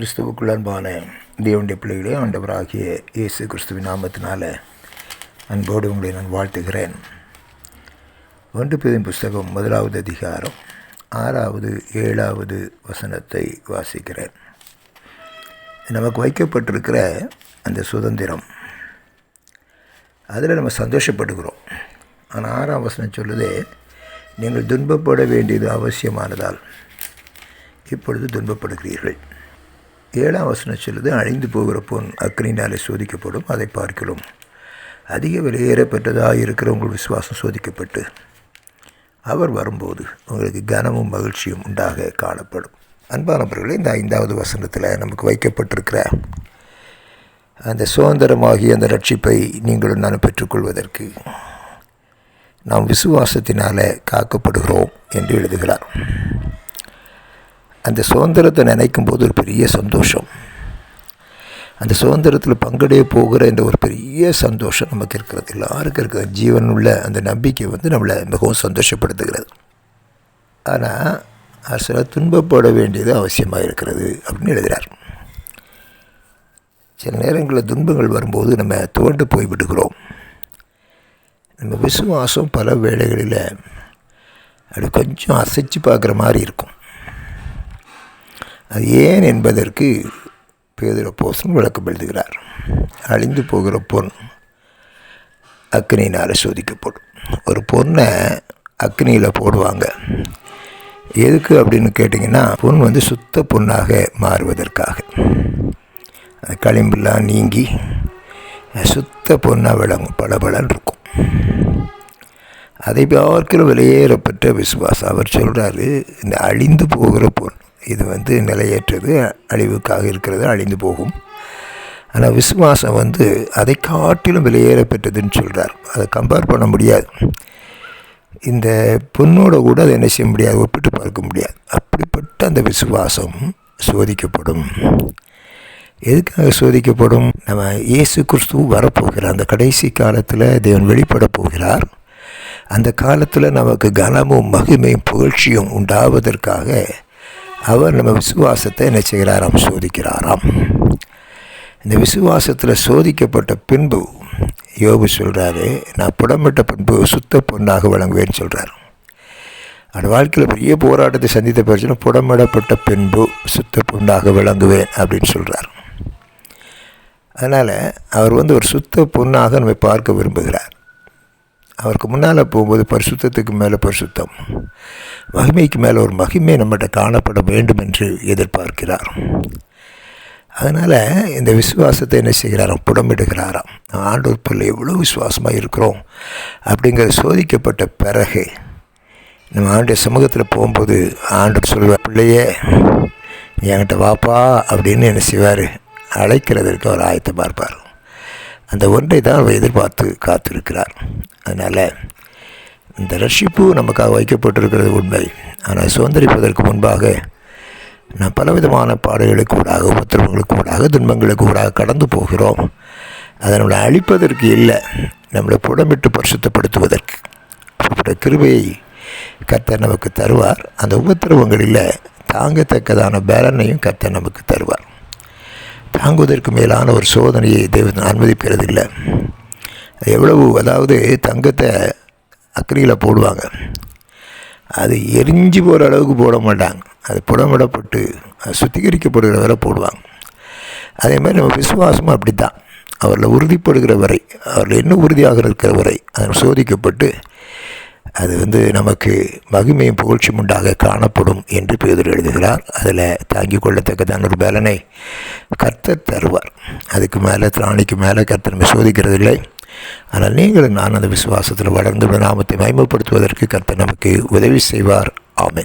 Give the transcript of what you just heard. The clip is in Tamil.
கிறிஸ்துவுக்குள் அன்பான தேவனுடைய பிள்ளைகளே ஆண்டவராகிய இயேசு கிறிஸ்துவின் நாமத்தினால அன்போடு உங்களை நான் வாழ்த்துகிறேன். ஒன்று பெரும் புஸ்தகம் முதலாவது அதிகாரம் ஆறாவது ஏழாவது வசனத்தை வாசிக்கிறேன். நமக்கு வைக்கப்பட்டிருக்கிற அந்த சுதந்திரம் அதில் நம்ம சந்தோஷப்படுகிறோம். ஆனால் ஆறாம் வசனம் சொல்லுது நீங்கள் துன்பப்பட வேண்டியது அவசியமானதால் இப்பொழுது துன்பப்படுகிறீர்கள். ஏழாம் வசனம் சொல்லுது அழிந்து போகிற பொன் அக்னினாலே சோதிக்கப்படும் அதை பார்க்கிறோம். அதிக விலையேறப்பட்டதாக இருக்கிற உங்கள் விசுவாசம் சோதிக்கப்பட்டு அவர் வரும்போது உங்களுக்கு கனமும் மகிழ்ச்சியும் உண்டாக காணப்படும். அன்பானவர்களே இந்த ஐந்தாவது வசனத்தில் நமக்கு வைக்கப்பட்டிருக்கிற அந்த சுதந்திரமாகிய அந்த ரட்சிப்பை நீங்களும் நான் பெற்றுக்கொள்வதற்கு நாம் விசுவாசத்தினால் காக்கப்படுகிறோம் என்று எழுதுகிறார். அந்த சுதந்திரத்தை நினைக்கும் போது ஒரு பெரிய சந்தோஷம். அந்த சுதந்திரத்தில் பங்கடைய போகிற இந்த ஒரு பெரிய சந்தோஷம் நமக்கு இருக்கிறது. எல்லாருக்கும் இருக்கிற ஜீவன் உள்ள அந்த நம்பிக்கை வந்து நம்மளை மிகவும் சந்தோஷப்படுத்துகிறது. ஆனால் அது சில துன்பப்பட வேண்டியது அவசியமாக இருக்கிறது அப்படின்னு எழுதுகிறார் சில நேரங்களில் துன்பங்கள் வரும்போது நம்ம துவண்டு போய் விடுகிறோம். நம்ம விசுவாசம் பல வேளைகளில் அப்படி கொஞ்சம் அசைச்சு பார்க்குற மாதிரி இருக்கும். அது ஏன் என்பதற்கு பேதுர போசன் விளக்கம் எழுதுகிறார். அழிந்து போகிற பொன் அக்னினால் சோதிக்கப்படும். ஒரு பொண்ணை அக்னியில் போடுவாங்க. எதுக்கு அப்படின்னு கேட்டிங்கன்னா பொன் வந்து சுத்த பொண்ணாக மாறுவதற்காக. அந்த களிம்பெல்லாம் நீங்கி சுத்த பொண்ணாக விளங்கும் பளபளன்னு இருக்கும். அதை பார்க்கிற வெளியேறப்பட்ட விசுவாசம். அவர் சொல்கிறாரு இந்த அழிந்து போகிற பொண்ணு இது வந்து நிலையற்றது அழிவுக்காக இருக்கிறது அழிந்து போகும். ஆனால் விசுவாசம் வந்து அதை காட்டிலும் வெளியேறப்பட்டதுன்னு சொல்கிறார் அதை கம்பேர் பண்ண முடியாது. இந்த பொண்ணோட கூட அதை என்ன செய்ய முடியாது ஒப்பிட்டு பார்க்க முடியாது. அப்படிப்பட்ட அந்த விசுவாசம் சோதிக்கப்படும். எதுக்காக சோதிக்கப்படும்? நம்ம இயேசு கிறிஸ்து வரப்போகிறார். அந்த கடைசி காலத்தில் தேவன் வெளிப்பட போகிறார். அந்த காலத்தில் நமக்கு கனமும் மகிமையும் புகழ்ச்சியும் உண்டாவதற்காக அவர் நம்ம விசுவாசத்தை என்ன செய்கிறாராம்? சோதிக்கிறாராம். இந்த விசுவாசத்தில் சோதிக்கப்பட்ட பின்பு யோபு சொல்கிறாரு நான் புடமிட்ட பின்பு சுத்த பொண்ணாக வழங்குவேன்னு சொல்கிறார் அந்த வாழ்க்கையில் பெரிய போராட்டத்தை சந்தித்த பிரச்சனை புடமிடப்பட்ட பின்பு சுத்த பொண்ணாக விளங்குவேன் அப்படின்னு சொல்கிறார் அதனால் அவர் வந்து ஒரு சுத்த பொண்ணாக நம்மை பார்க்க விரும்புகிறார். அவருக்கு முன்னால் போகும்போது பரிசுத்தத்துக்கு மேலே பரிசுத்தம். மகிமைக்கு மேலே ஒரு மகிமை நம்மகிட்ட காணப்பட வேண்டும் என்று எதிர்பார்க்கிறார். அதனால் இந்த விசுவாசத்தை என்ன செய்கிறாராம் புடமிடுகிறாராம். ஆண்டோர் பிள்ளை எவ்வளோ விசுவாசமாக இருக்கிறோம்? அப்படிங்கிற சோதிக்கப்பட்ட பிறகு நம்ம ஆண்டு சமூகத்தில் போகும்போது ஆண்டு சொல்வார் பிள்ளையே என்கிட்ட வாப்பா அப்படின்னு என்ன செய்வார்? அழைக்கிறதற்கு அவர் ஆயத்தை பார்ப்பார் அந்த ஒன்றை தான் அவர் எதிர்பார்த்து காத்திருக்கிறார். அதனால் இந்த ரட்சிப்பு நமக்காக வைக்கப்பட்டிருக்கிறது உண்மை. ஆனால் சுதந்திரிப்பதற்கு முன்பாக நாம் பலவிதமான பாடுகளுக்கு கூடாக உபத்திரவங்களுக்கு ஊடாக துன்பங்களுக்கு கூடாக கடந்து போகிறோம். அதை நம்மளை அழிப்பதற்கு இல்லை நம்மளை புடமிட்டு பரிசுத்தப்படுத்துவதற்கு. அப்படிப்பட்ட கிருபையை கர்த்தர் நமக்கு தருவார். அந்த உபத்திரவங்களில் தாங்கத்தக்கதான பேலனையும் கர்த்தர் நமக்கு தருவார். தாங்குவதற்கு மேலான ஒரு சோதனையை தேவன் அனுமதிக்கிறதில்லை எவ்வளவு அதாவது தங்கத்தை அக்கறையில் போடுவாங்க. அது எரிஞ்சு போகிற அளவுக்கு போட மாட்டாங்க. அது புடமிடப்பட்டு அது சுத்திகரிக்கப்படுகிற வரை போடுவாங்க. அதே மாதிரி நம்ம விசுவாசமும் அப்படி தான் அவரில் உறுதிப்படுகிற வரை அவரில் என்ன உறுதியாக இருக்கிற வரை அது சோதிக்கப்பட்டு அது வந்து நமக்கு மகிமையும் புகழ்ச்சியும் உண்டாக காணப்படும் என்று பேதர் எழுதுகிறார். அதில் தாங்கிக் கொள்ளத்தக்கதான ஒரு பலனை கர்த்தர் தருவார். அதுக்கு மேலே திராணிக்கு மேலே கர்த்தர் சோதிக்கிறதில்லை. ஆனால் நீங்களும் நான் அந்த விசுவாசத்தில் வளர்ந்து நாமத்தை மயமப்படுத்துவதற்கு கர்த்தர் நமக்கு உதவி செய்வார். ஆமை